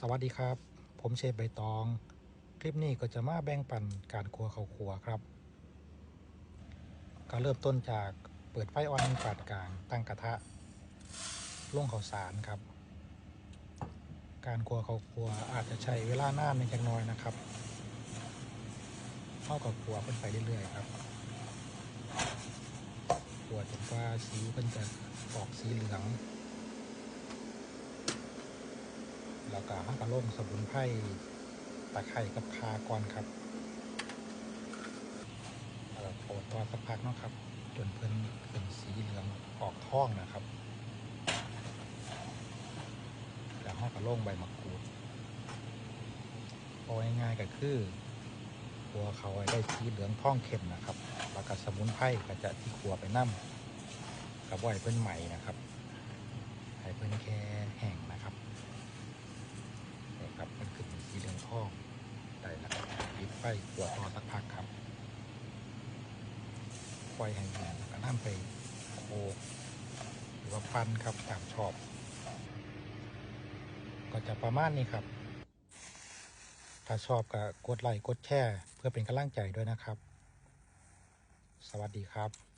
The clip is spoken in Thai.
สวัสดีครับ ผมเชฟใบตอง คลิปนี้ก็จะมาแบ่งปันการครัวเขาวครัวครับ ก็เริ่มต้นจากเปิดไฟอ่อนปานกลาง ตั้งกระทะลงข้าวสารครับ การครัวเขาวครัวอาจจะใช้เวลานานในจักหน้อยนะครับเข้ากับครัวเพิ่นไปเรื่อยๆครับครัวจนกว่าสีเพิ่นจะออกสีเหลือง แล้วก็ห้ากระล่งสมุนไพรตะไคร้กับคาก่อนครับแล้วก็โปดตัวสักพักเนาะครับ จนเพิ่นเป็นสีเหลืองออกท้องนะครับ แล้วห้ากระล่งใบมะกรูดเอง่ายๆก็คือขัวเขาได้สีเหลืองท้องเข้มนะครับแล้วก็สมุนไพรก็จะที่ขัวไปน้ำกับไว้เพิ่นใหม่นะครับให้เพิ่นแค่แห้งนะครับ นี่ครับมันขึ้นเป็นสีเหลืองทองได้แล้วครับ ปิดไฟขัวต่อสักพักครับไฟแห้งๆแล้วก็น้ำไปโคหรือว่าปั้นครับตามชอบ ก็จะประมาณนี้ครับ ถ้าชอบก็กดไลค์กดแชร์เพื่อเป็นกำลังใจด้วยนะครับ สวัสดีครับ